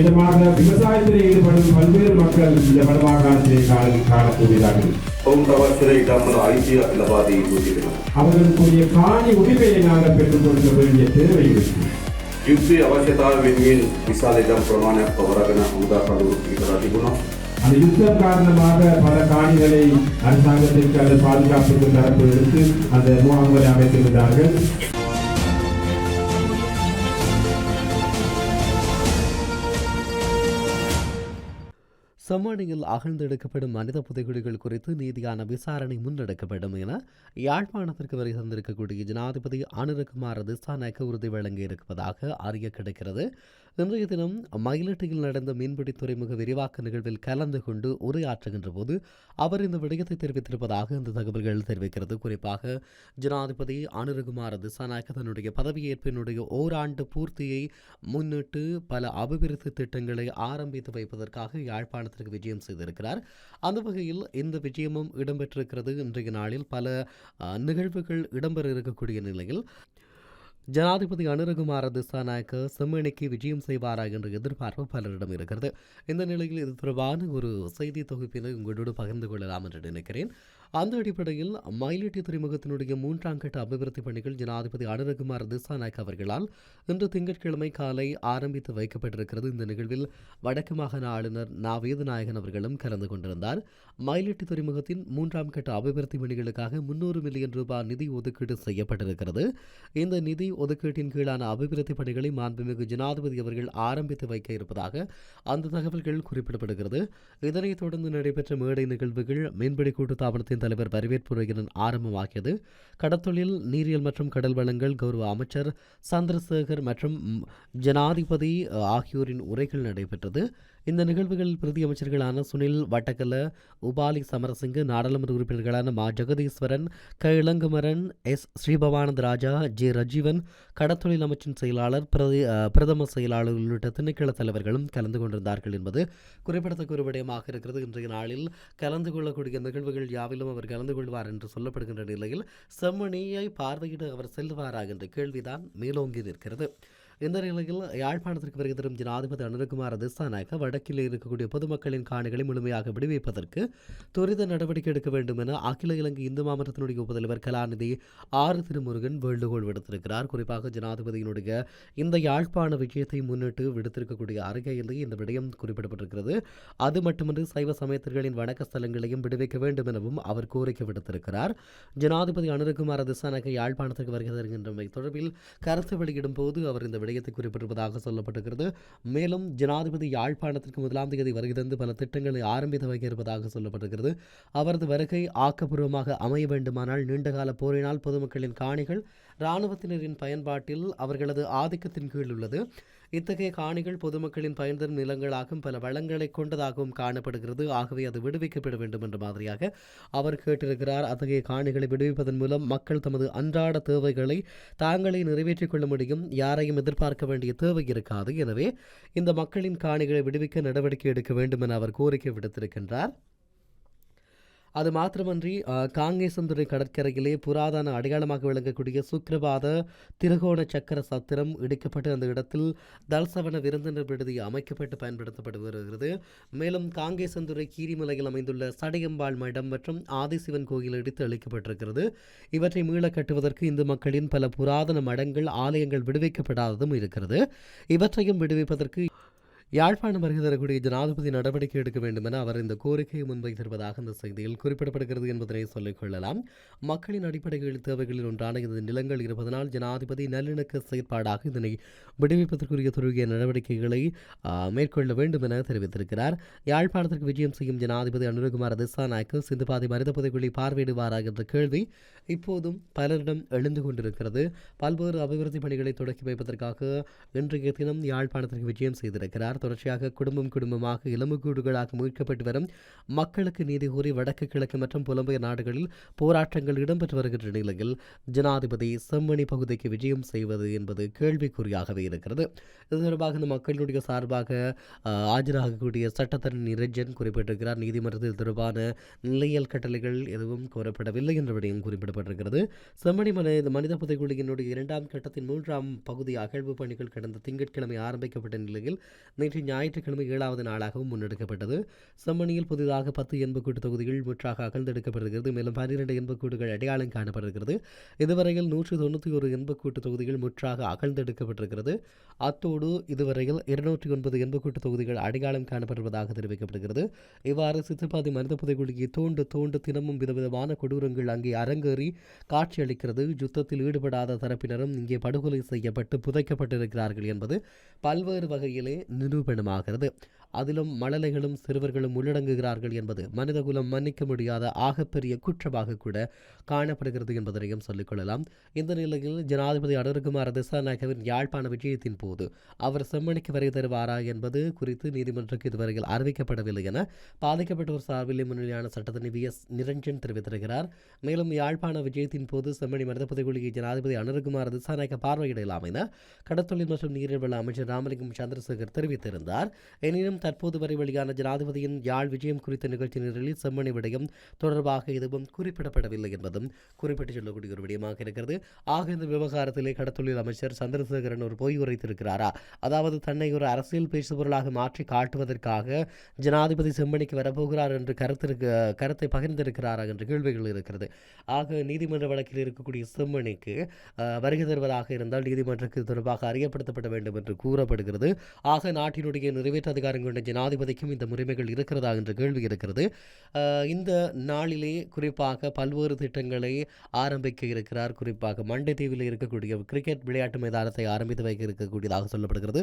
விதமாக விவசாயத்தில் ஈடுபடும் பல்வேறு மக்கள் இந்த வடமாகாணத்திலே காலம் காணக்கூடியதாகும் அவர்களுக்குரிய காணி உரிமையை நாங்கள் பெற்றுக் கொடுக்க வேண்டிய தேவை இருக்கிறது ಯುಕ್ತಿ ಅವಶ್ಯಕತೆಯನ್ನು ವಿಸಾಲಿದ ಪ್ರಮಾಣ ಹೊರಗಿನ ಉದಾಹರಣೆಗಳು ಇದರ அந்த யுத்தம் காரணமாக பல காணிகளை அரசாங்கத்திற்கு அந்த பாதுகாப்புக்கு தரப்பு எடுத்து அந்த முகாம்களை அமைத்திருந்தார்கள். செம்மணியில் அகழ்ந்தெடுக்கப்படும் மனித புதைகுழிகள் குறித்து நீதியான விசாரணை முன்னெடுக்கப்படும் என யாழ்ப்பாணத்திற்கு வரை தந்திருக்கக்கூடிய ஜனாதிபதி அனுரகுமார் திசாநாயக்க உறுதி வழங்கியிருப்பதாக அறிய கிடைக்கிறது. இன்றைய தினம் மயிலட்டியில் நடந்த மீன்பிடி துறைமுக விரிவாக்க நிகழ்வில் கலந்து கொண்டு உரையாற்றுகின்ற போது அவர் இந்த விடயத்தை தெரிவித்திருப்பதாக இந்த தகவல்கள் தெரிவிக்கிறது. குறிப்பாக ஜனாதிபதி அனுருகுமார் திசாநாயக்க தன்னுடைய பதவியேற்பினுடைய ஓராண்டு பூர்த்தியை முன்னிட்டு பல அபிவிருத்தி திட்டங்களை ஆரம்பித்து வைப்பதற்காக யாழ்ப்பாணத்திற்கு விஜயம் செய்திருக்கிறார். அந்த வகையில் இந்த விஜயமும் இடம்பெற்றிருக்கிறது. இன்றைய நாளில் பல நிகழ்வுகள் இடம்பெற இருக்கக்கூடிய நிலையில் ஜனாதிபதி அனுரகுமார திசாநாயக்க செம்மணிக்கு விஜயம் செய்வாரா என்ற எதிர்பார்ப்பு பலரிடம் இருக்கிறது. இந்த நிலையில் இது தொடர்பான ஒரு செய்தி தொகுப்பினை உங்களோடு பகிர்ந்து கொள்ளலாம் என்று நினைக்கிறேன். அந்த அடிப்படையில் மயிலிட்டி துறைமுகத்தினுடைய மூன்றாம் கட்ட அபிவிருத்தி பணிகள் ஜனாதிபதி அனுரகுமார் திசாநாயக் அவர்களால் இன்று திங்கட்கிழமை காலை ஆரம்பித்து வைக்கப்பட்டிருக்கிறது. இந்த நிகழ்வில் வடக்கு மாகாண ஆளுநர் நா வேதநாயகன் அவர்களும் கலந்து கொண்டிருந்தார். மயிலிட்டி துறைமுகத்தின் மூன்றாம் கட்ட அபிவிருத்தி பணிகளுக்காக முன்னூறு மில்லியன் ரூபாய் நிதி ஒதுக்கீடு செய்யப்பட்டிருக்கிறது. இந்த நிதி ஒதுக்கீட்டின் கீழான அபிவிருத்தி பணிகளை மாண்புமிகு ஜனாதிபதி அவர்கள் ஆரம்பித்து வைக்க இருப்பதாக அந்த தகவல்கள் குறிப்பிடப்படுகிறது. இதனைத் தொடர்ந்து நடைபெற்ற மேடை நிகழ்வுகள் மீன்பிடி கூட்டுத்தாபனத்தின் தலைவர் வரவேற்புரையுடன் ஆரம்பமாகியது கடத்தொழில் நீரியல் மற்றும் கடல் வளங்கள் கௌரவ அமைச்சர் சந்திரசேகர் மற்றும் ஜனாதிபதி ஆகியோரின் உரைகள் நடைபெற்றது. இந்த நிகழ்வுகளில் பிரதி அமைச்சர்களான சுனில் வட்டக்கல உபாலி சமரசிங்க நாடாளுமன்ற உறுப்பினர்களான மா. ஜெகதீஸ்வரன் க. இளங்குமரன் எஸ். ஸ்ரீபவானந்த ராஜா ஜே. ரஜீவன் கடத்தொழில் அமைச்சின் செயலாளர் பிரதி பிரதம செயலாளர் உள்ளிட்ட திணைக்கள தலைவர்களும் கலந்து கொண்டிருந்தார்கள் என்பது குறிப்பிடத்தக்க ஒரு விடயமாக இருக்கிறது. இன்றைய நாளில் கலந்து கொள்ளக்கூடிய நிகழ்வுகள் யாவிலும் அவர் கலந்து கொள்வார் என்று சொல்லப்படுகின்ற நிலையில் செம்மணியை பார்வையிட அவர் செல்வாரா என்ற கேள்விதான் மேலோங்கி நிற்கிறது. இந்த நிலையில் யாழ்ப்பாணத்திற்கு வருகை தரும் ஜனாதிபதி அனுரகுமார் திசாநாயக்க வடக்கில் இருக்கக்கூடிய பொதுமக்களின் காணிகளை முழுமையாக விடுவிப்பதற்கு துரித நடவடிக்கை எடுக்க வேண்டும் என அகில இலங்கை இந்து மாமன்றத்தினுடைய உபதலைவர் கலாநிதி ஆறு திருமுருகன் வேண்டுகோள் விடுத்திருக்கிறார். குறிப்பாக ஜனாதிபதியினுடைய இந்த யாழ்ப்பாண விஜயத்தை முன்னிட்டு விடுத்திருக்கக்கூடிய அறிக்கையிலே இந்த விடயம் குறிப்பிடப்பட்டிருக்கிறது. அது மட்டுமின்றி சைவ சமயத்தர்களின் வணக்க ஸ்தலங்களையும் விடுவிக்க வேண்டும் எனவும் அவர் கோரிக்கை விடுத்திருக்கிறார். ஜனாதிபதி அனுரகுமார திசாநாயக்க யாழ்ப்பாணத்திற்கு வருகை தருகின்றமை தொடர்பில் கருத்து வெளியிடும் போது அவர் இந்த விடயத்தை குறிப்பிட்டிருப்பதாக சொல்லப்பட்டிருக்கிறது. மேலும் ஜனாதிபதி யாழ்ப்பாணத்திற்கு முதலாம் தேதி வருகை தந்து பல திட்டங்களை ஆரம்பித்து வைக்க இருப்பதாக சொல்லப்பட்டிருக்கிறது. அவரது வருகை ஆக்கப்பூர்வமாக அமைய வேண்டுமானால் நீண்டகால போரினால் பொதுமக்களின் காணிகள் இராணுவத்தினரின் பயன்பாட்டில் அவர்களது ஆதிக்கத்தின் கீழ் உள்ளது. இத்தகைய காணிகள் பொதுமக்களின் பயன்தரும் நிலங்களாகவும் பல வளங்களை கொண்டதாகவும் காணப்படுகிறது. ஆகவே அது விடுவிக்கப்பட வேண்டும் என்ற மாதிரியாக அவர் கேட்டிருக்கிறார். அத்தகைய காணிகளை விடுவிப்பதன் மூலம் மக்கள் தமது அன்றாட தேவைகளை தாங்களே நிறைவேற்றிக் கொள்ள முடியும். யாரையும் எதிர்பார்க்க வேண்டிய தேவை இருக்காது. எனவே இந்த மக்களின் காணிகளை விடுவிக்க நடவடிக்கை எடுக்க வேண்டும் என அவர் கோரிக்கை விடுத்திருக்கின்றார். அது மாத்திரமன்றி காங்கேசந்துறை கடற்கரையிலே புராதன அடையாளமாக விளங்கக்கூடிய சுக்கிரபாத திருகோண சக்கர சத்திரம் இடிக்கப்பட்டு அந்த இடத்தில் தல்சவன விருந்தினர் விடுதி அமைக்கப்பட்டு பயன்படுத்தப்பட்டு வருகிறது. மேலும் காங்கேசந்துறை கீரிமலையில் அமைந்துள்ள சடையம்பாள் மடம் மற்றும் ஆதிசிவன் கோயில் இடித்து அளிக்கப்பட்டிருக்கிறது இவற்றை மீள கட்டுவதற்கு இந்து மக்களின் பல புராதன மடங்கள் ஆலயங்கள் விடுவிக்கப்படாததும் இருக்கிறது. இவற்றையும் விடுவிப்பதற்கு யாழ்ப்பாணம் வருகை தரக்கூடிய ஜனாதிபதி நடவடிக்கை எடுக்க வேண்டும் என அவர் இந்த கோரிக்கையை முன்வைத்திருப்பதாக இந்த செய்தியில் குறிப்பிடப்படுகிறது என்பதனை சொல்லிக் கொள்ளலாம். மக்களின் அடிப்படையில் தேவைகளில் ஒன்றான இந்த நிலங்கள் இருப்பதனால் ஜனாதிபதி நல்லிணக்க செயற்பாடாக இதனை விடுவிப்பதற்குரிய துருகிய நடவடிக்கைகளை மேற்கொள்ள வேண்டும் என தெரிவித்திருக்கிறார். யாழ்ப்பாணத்திற்கு விஜயம் செய்யும் ஜனாதிபதி அனுரகுமார் திசாநாயக்கு சிந்துபாதி மனித புதைக்குழி பார்வையிடுவாரா என்ற கேள்வி இப்போதும் பலரிடம் எழுந்து கொண்டிருக்கிறது. பல்வேறு அபிவிருத்தி பணிகளை தொடக்கி வைப்பதற்காக இன்றைய தினம் யாழ்ப்பாணத்திற்கு விஜயம் செய்திருக்கிறார். தொடர்ச்சியாக குடும்பம் குடும்பமாக இளமுகூடுகளாக மீட்கப்பட்டு வரும் மக்களுக்கு நீதி கோரி வடக்கு கிழக்கு மற்றும் புலம்பெயர் நாடுகளில் போராட்டங்கள் இடம்பெற்று வருகின்ற நிலையில் ஜனாதிபதி செம்மணி பகுதிக்கு விஜயம் செய்வது என்பது கேள்விக்குறியாகவே இருக்கிறது. இது தொடர்பாக இந்த மக்களுடைய சார்பாக ஆஜராகக்கூடிய சட்டத்தரணி நிரஞ்சன் குறிப்பிட்டிருக்கிறார். நீதிமன்றத்தில் தொடர்பான நிலையல் கட்டளைகள் எதுவும் கோரப்படவில்லை என்ற விடயம் குறிப்பிடப்பட்டிருக்கிறது. செம்மணி மனித மனித புதைக்குழுவினுடைய இரண்டாம் கட்டத்தின் மூன்றாம் பகுதி அகழ்வு பணிகள் கடந்த திங்கட்கிழமை ஆரம்பிக்கப்பட்ட நிலையில் நேற்று ஞாயிற்றுக்கிழமை ஏழாவது நாளாகவும் முன்னெடுக்கப்பட்டது. செம்மணியில் புதிதாக பத்து எண்பக்கூட்டு தொகுதிகள் முற்றாக அகழ்ந்தெடுக்கப்படுகிறது. மேலும் பன்னிரண்டு எண்பக்கூட்டுகள் அடையாளம் காணப்படுகிறது. இதுவரையில் நூற்று தொண்ணூற்றி ஒரு எண்பக்கூட்டு தொகுதிகள் முற்றாக அகழ்ந்தெடுக்கப்பட்டிருக்கிறது. அத்தோடு இதுவரையில் இருநூற்றி ஒன்பது எண்பக்கூட்டு தொகுதிகள் அடையாளம் காணப்படுவதாக தெரிவிக்கப்படுகிறது. இவ்வாறு சித்துப்பாதி மனித புதைகுழியை தோண்டு தோண்டு தினமும் விதவிதமான கொடூரங்கள் அங்கே அரங்கேறி காட்சியளிக்கிறது. யுத்தத்தில் ஈடுபடாத தரப்பினரும் இங்கே படுகொலை செய்யப்பட்டு புதைக்கப்பட்டிருக்கிறார்கள் என்பது பல்வேறு வகையிலே நிரூபணமாகிறது. அதிலும் மழலைகளும் சிறுவர்களும் உள்ளடங்குகிறார்கள் என்பது மனிதகுலம் மன்னிக்க முடியாத ஆகப்பெரிய குற்றமாக கூட காணப்படுகிறது என்பதனையும் சொல்லிக்கொள்ளலாம் இந்த நிலையில் ஜனாதிபதி அனுருகுமார் திசாநாயகவின் யாழ்ப்பாண விஜயத்தின் போது அவர் செம்மணிக்கு வரை தருவாரா என்பது குறித்து நீதிமன்றக்கு இதுவரையில் அறிவிக்கப்படவில்லை என பாதிக்கப்பட்டோர் சார்பில் முன்னிலையான சட்டத்தின் வி எஸ் நிரஞ்சன் தெரிவித்திருக்கிறார். மேலும் யாழ்ப்பாண விஜயத்தின் போது செம்மணி மனித புதைகுழியை ஜனாதிபதி அனுருகுமார் திசாநாயக்க பார்வையிடலாம் என கடத்தொழில் மற்றும் நீர்வள அமைச்சர் ராமலிங்கம் சந்திரசேகர் தெரிவித்திருந்தார். எனினும் தற்போது வரை வெளியான ஜனாதிபதியின் யாழ் விஜயம் குறித்த நிகழ்ச்சி நிரலில் செம்மணி விடயம் தொடர்பாக எதுவும் குறிப்பிடப்படவில்லை என்பதும் குறிப்பிட்டு சொல்லக்கூடிய ஒரு விடயமாக இருக்கிறது. ஆக இந்த விவகாரத்திலே கடத்தொழில் அமைச்சர் சந்திரசேகரன் ஒரு பொய் உரைத்திருக்கிறாரா? அதாவது தன்னை ஒரு அரசியல் பேசுபொருளாக மாற்றி காட்டுவதற்காக ஜனாதிபதி செம்மணிக்கு வரப்போகிறார் என்று கருத்திருக்கு கருத்தை பகிர்ந்திருக்கிறாரா என்ற கேள்விகள் இருக்கிறது. ஆக நீதிமன்ற வழக்கில் இருக்கக்கூடிய செம்மணிக்கு வருகை தருவதாக இருந்தால் நீதிமன்றத்துக்கு தொடர்பாக அறியப்படுத்தப்பட வேண்டும் என்று கூறப்படுகிறது. ஆக நாட்டினுடைய நிறைவேற்று அதிகாரங்கள் கொண்ட ஜனாதிபதிக்கும் இந்த முறைமைகள் இருக்கிறதா என்ற கேள்வி இருக்கிறது. இந்த நாளிலே குறிப்பாக பல்வேறு திட்டங்களை ஆரம்பிக்க இருக்கிறார். குறிப்பாக மண்டை தீவில் இருக்கக்கூடிய கிரிக்கெட் விளையாட்டு மைதானத்தை ஆரம்பித்து வைக்க இருக்கக்கூடியதாக சொல்லப்படுகிறது.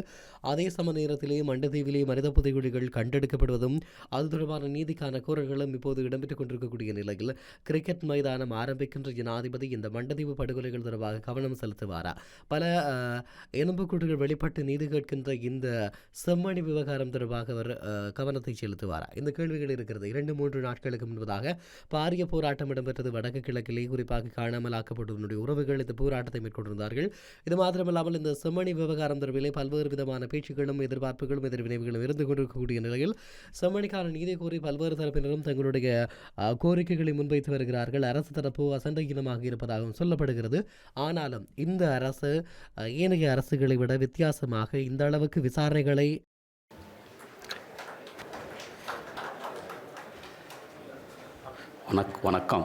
அதே சம நேரத்திலே மண்டதீவிலே மனித புதைகுழிகள் கண்டெடுக்கப்படுவதும் அது தொடர்பான நீதிக்கான கோரல்களும் இப்போது இடம்பெற்றுக் கொண்டிருக்கக்கூடிய நிலையில் கிரிக்கெட் மைதானம் ஆரம்பிக்கின்ற ஜனாதிபதி இந்த மண்டதீவு படுகொலைகள் தொடர்பாக கவனம் செலுத்துவாரா? பல எலும்புக்கூட்டுகள் வெளிப்பட்டு நீதி கேட்கின்ற இந்த செம்மணி விவகாரம் தொடர்பாக அவர் கவனத்தை செலுத்துவாரா? இந்த கேள்விகள் இருக்கிறது. இரண்டு மூன்று நாட்களுக்கு முன்பதாக பாரிய போராட்டம் இடம்பெற்றது. வடக்கு கிழக்கிலே குறிப்பாக காணாமல் ஆக்கப்பட்டவர்களுடைய உறவுகள் இந்த போராட்டத்தை மேற்கொண்டிருந்தார்கள். இது மாத்திரமல்லாமல் இந்த செம்மணி விவகாரம் தொடர்பிலே பல்வேறு விதமான பேச்சுக்களும் எதிர்பார்ப்புகளும் எதிர்வினைவுகளும் இருந்து கொண்டிருக்கக்கூடிய நிலையில் செம்மணிக்கான நீதி கோரி பல்வேறு தரப்பினரும் தங்களுடைய கோரிக்கைகளை முன்வைத்து வருகிறார்கள். அரசு தரப்பு அசண்டையினமாக இருப்பதாகவும் சொல்லப்படுகிறது. ஆனாலும் இந்த அரசு ஏனைய அரசுகளை விட வித்தியாசமாக இந்த அளவுக்கு விசாரணைகளை වනක් වනක්කම්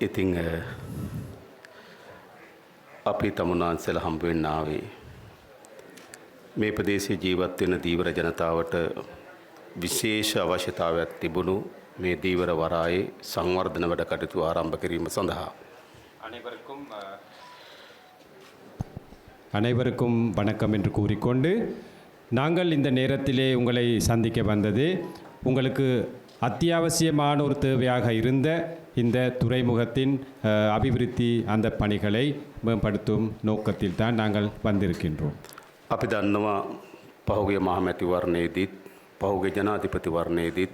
ඉතිං අ, අපි තමුන්නාන්සෙල හම්බුවෙන් ආවේ මේ ප්‍රදේශයේ ජීවත් වෙන දීවර ජනතාවට විශේෂ අවශ්‍යතාවයක් තිබුණු මේ දීවර වරායේ සංවර්ධන වැඩ කටයුතු ආරම්භ කිරීම සඳහා அனைவருக்கும் அஹ், அனைவருக்கும் வணக்கம் என்று கூறிக்கொண்டு நாங்கள் இந்த நேரத்திலே உங்களை சந்திக்க வந்தது உங்களுக்கு அத்தியாவசியமான ஒரு தேவையாக இருந்த இந்த துறைமுகத்தின் அஹ், அபிவிருத்தி அந்த பணிகளை மேம்படுத்தும் நோக்கத்தில் தான் நாங்கள் வந்திருக்கின்றோம் අපි දන්නවා පහුගේ මහමැතිවරණයේදීත් පහුගේ ජනාධිපතිවරණයේදීත්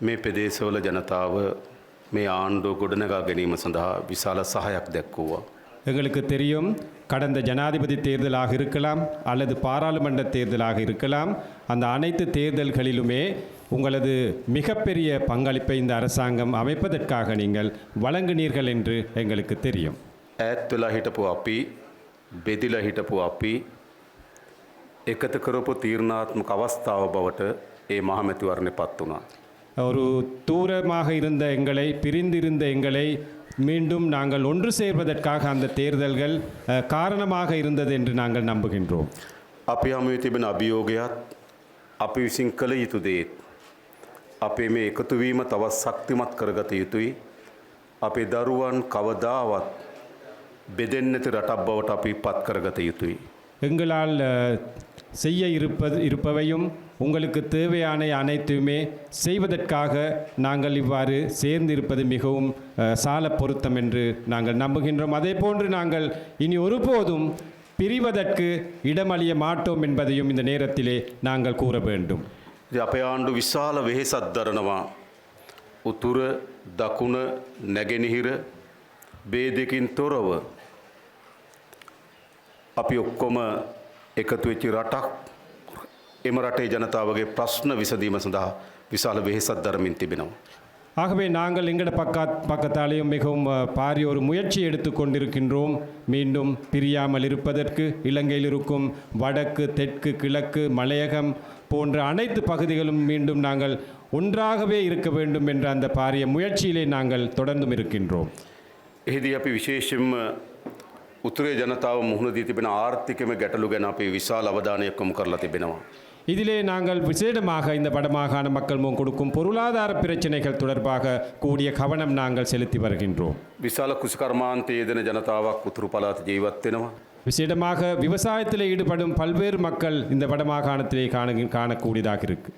මේ පෙදේශවල ජනතාව මේ ආණ්ඩුව ගොඩනගා ගැනීම සඳහා විශාල සහයක් දැක්වූවා. எங்களுக்கு தெரியும் கடந்த ஜனாதிபதி தேர்தலாக இருக்கலாம் அல்லது பாராளுமன்ற தேர்தலாக இருக்கலாம் அந்த அனைத்து தேர்தல்களிலுமே உங்களது மிகப்பெரிய பங்களிப்பை இந்த அரசாங்கம் அமைப்பதற்காக நீங்கள் வழங்கினீர்கள் என்று எங்களுக்கு தெரியும் ඈත් වෙලා හිටපු අපි බෙදිලා හිටපු අපි එකතු කරපු තීරණාත්මක අවස්ථාව බවට ඒ මහමැතිවරණය පත් වුණා. ஒரு தூரமாக இருந்த எங்களை பிரிந்திருந்த எங்களை மீண்டும் நாங்கள் ஒன்று சேர்வதற்காக அந்த தேர்தல்கள் அஹ், காரணமாக இருந்தது என்று நாங்கள் நம்புகின்றோம் අපි හමුවේ තිබෙන අභියෝගයත් අපි විසින් කළ යුතු දේත්. අපේ මේ එකතුවීම තවත් ශක්තිමත් කරගත යුතුයි. අපේ දරුවන් කවදාවත් බෙදෙන්නති රටක් බවට අපි පත් කරගත යුතුයි. எங்களால் அஹ், செய்ய இருப்பது இருப்பவையும் உங்களுக்கு தேவையான அனைத்துமே செய்வதற்காக நாங்கள் இவ்வாறு சேர்ந்து இருப்பது மிகவும் அஹ், சால பொருத்தம் என்று நாங்கள் நம்புகின்றோம் அதே போன்று நாங்கள் இனி ஒருபோதும் பிரிவதற்கு இடமளிய மாட்டோம் என்பதையும் இந்த நேரத்திலே நாங்கள் கூற வேண்டும் ඉතින් අපේ ආණ්ඩු විශාල වෙහෙසක් දරනවා. උතුර දකුණ නැගෙනහිර බේදකින් තොරව. අපි ඔක්කොම එකතු වෙච්චි රටක් එම රටේ ජනතාවගේ ප්‍රශ්න විසඳීම සඳහා විශාල වෙහෙසක් දරමින් තිබෙනවා. ஆகவே நாங்கள் எங்கட பக்கா பக்கத்தாலேயும் மிகவும் அஹ், பாரிய ஒரு முயற்சி எடுத்து கொண்டிருக்கின்றோம் மீண்டும் பிரியாமல் இருப்பதற்கு இலங்கையில் இருக்கும் வடக்கு தெற்கு கிழக்கு மலையகம் போன்ற அனைத்து பகுதிகளும் மீண்டும் நாங்கள் ஒன்றாகவே இருக்க வேண்டும் என்ற அந்த பாரிய முயற்சியிலே நாங்கள் தொடர்ந்தும் இருக்கின்றோம் එහිදී අපි විශේෂයෙන්ම උතුරේ ජනතාව මුහුණ දී තිබෙන ආර්ථිකම ගැටලු ගැන අපි විශාල අවධානයක් යොමු කරලා තිබෙනවා. இதிலே நாங்கள் விசேடமாக இந்த வடமாகாண மக்கள் முன் கொடுக்கும் பொருளாதார பிரச்சனைகள் தொடர்பாக கூடிய கவனம் நாங்கள் செலுத்தி வருகின்றோம் විශාල කෘෂිකර්මාන්තයේ යෙදෙන ජනතාවක් උතුරු පළාත ජීවත් වෙනවා. விசேடமாக விவசாயத்தில் ஈடுபடும் பல்வேறு மக்கள் இந்த வடமாகாணத்திலே காண காணக்கூடியதாக இருக்கு.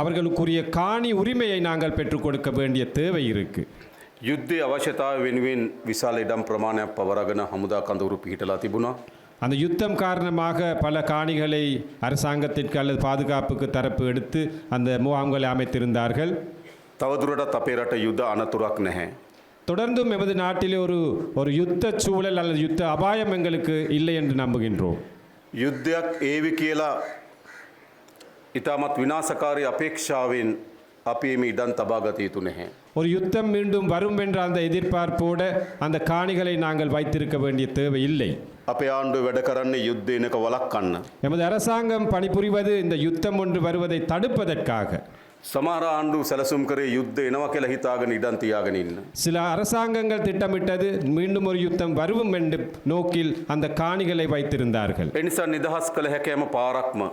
அவர்களுக்குரிய காணி உரிமையை நாங்கள் பெற்றுக் கொடுக்க வேண்டிய தேவை இருக்கு. யுத்தி அவசியதா விண்வின் விசாலிடம் பிரமாண பவரகன ஹமுதா கந்தூரு பீட்டலா திபுனா. அந்த யுத்தம் காரணமாக பல காணிகளை அரசாங்கத்திற்கு அல்லது பாதுகாப்புக்கு தரப்பு எடுத்து அந்த முகாம்களை அமைத்திருந்தார்கள். தவதுரட தப்பேராட்ட யுத்த அனத்துராக் நெஹே. தொடர்ந்தும் எமது நாட்டிலே ஒரு ஒரு யுத்த சூழல் அல்லது யுத்த அபாயம் எங்களுக்கு இல்லை என்று நம்புகின்றோம் යුද්ධයක් ඒවි කියලා ඉතාමත් විනාසකාරී අපේක්ෂාවෙන් අපි එම ඉඩන් තබාගත යුතු නැහැ. ஒரு யுத்தம் மீண்டும் வரும் என்ற அந்த எதிர்பார்ப்போட அந்த காணிகளை நாங்கள் வைத்திருக்க வேண்டிய தேவை இல்லை අපේ ආණ්ඩුව වැඩ කරන්නේ යුද්ධයනක වලක් කන්න. எமது அரசாங்கம் பணிபுரிவது இந்த யுத்தம் ஒன்று வருவதை தடுப்பதற்காக சமாரா ஆண்டு செலசும் கரே யுத்த இனவக்கல ஹித்தாக நிடந்தியாகனின் சில அரசாங்கங்கள் திட்டமிட்டது மீண்டும் ஒரு யுத்தம் வரும் என்று நோக்கில் அந்த காணிகளை வைத்திருந்தார்கள். எனிசா நிதாஸ் கலஹக்கேம பாராக்ம.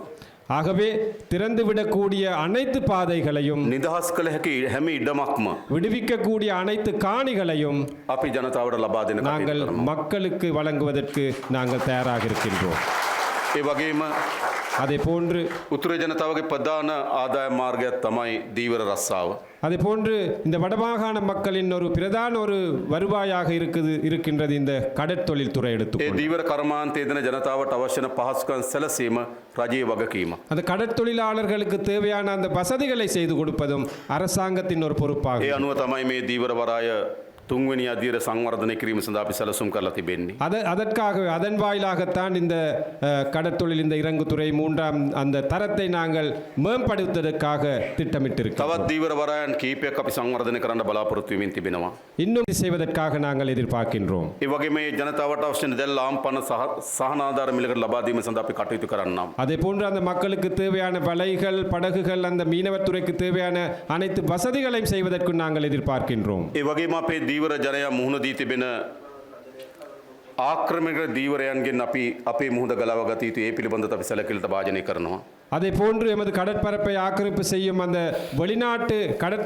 ஆகவே திறந்துவிடக்கூடிய அனைத்து பாதைகளையும் நிதாஸ் கலஹக்கி ஹெமி இடமாக்ம. விடுவிக்கக்கூடிய அனைத்து காணிகளையும் அப்பி ஜனதாவோட லபாதின நாங்கள் மக்களுக்கு வழங்குவதற்கு நாங்கள் தயாராக இருக்கின்றோம். இவ்வகையும் அதே போன்று උතුර ජනතාවගේ ප්‍රධාන ආදාය මාර්ගයක් තමයි දීවර රස්සාාව. அதே போன்று இந்த வடமாகாண மக்களின் ஒரு பிரதான ஒரு வருவாயாக இருக்குது இருக்கின்றது இந்த கடற்தொழில் துறை ඒ எடுத்து දීවර කර්මාන්තය දෙන ජනතාවට අවශ්‍යන පහසුකන් සැලසීම රජයේ වගකීම. அந்த கடற்தொழிலாளர்களுக்கு தேவையான அந்த வசதிகளை செய்து கொடுப்பதும் அரசாங்கத்தின் ஒரு ඒ பொறுப்பாகும் අනුව තමයි මේ දීවර වරාය තුන්වනි අධීර සංවර්ධනය කිරීම සඳහා අපි සැලසුම් කරලා තිබෙන්නේ. அத அதற்காக அதன் வாயிலாகத்தான் இந்த அஹ், கடற்தொழில் இந்த இறங்குதுறை மூன்றாம் அந்த தரத்தை நாங்கள் மேம்படுத்துவதற்காக திட்டமிட்டிருக்கிறோம் තවත් දීවර වරයන් කීපයක් අපි සංවර්ධනය කරන්න බලාපොරොත්තුවමින් තිබෙනවා. இன்னும் செய்வதற்காக நாங்கள் எதிர்பார்க்கின்றோம் ඒ වගේ මේ ජනතාවට අවශ්‍යන දැල් ලාම්පන සහ සහනාධාර මිලකට ලබාදීම සඳ අපි කටයුතු කරන්නම්. அதே போன்று அந்த மக்களுக்கு தேவையான வலைகள் படகுகள் அந்த மீனவத்துறைக்கு தேவையான அனைத்து வசதிகளையும் செய்வதற்கு நாங்கள் எதிர்பார்க்கின்றோம் ඒ වගේම අපේ දීවර ජනයා මුහුණ දී තිබෙන ආක්‍රමික දීවරයන්ගෙන් අපි අපේ මුහද ගලවගත යුතු ඒ පිළිබඳ අපි සැලකිලට භාජනය කරනවා. அதே போன்று எமது கடற்பரப்பை ஆக்கிரமிப்பு செய்யும் அந்த வெளிநாட்டு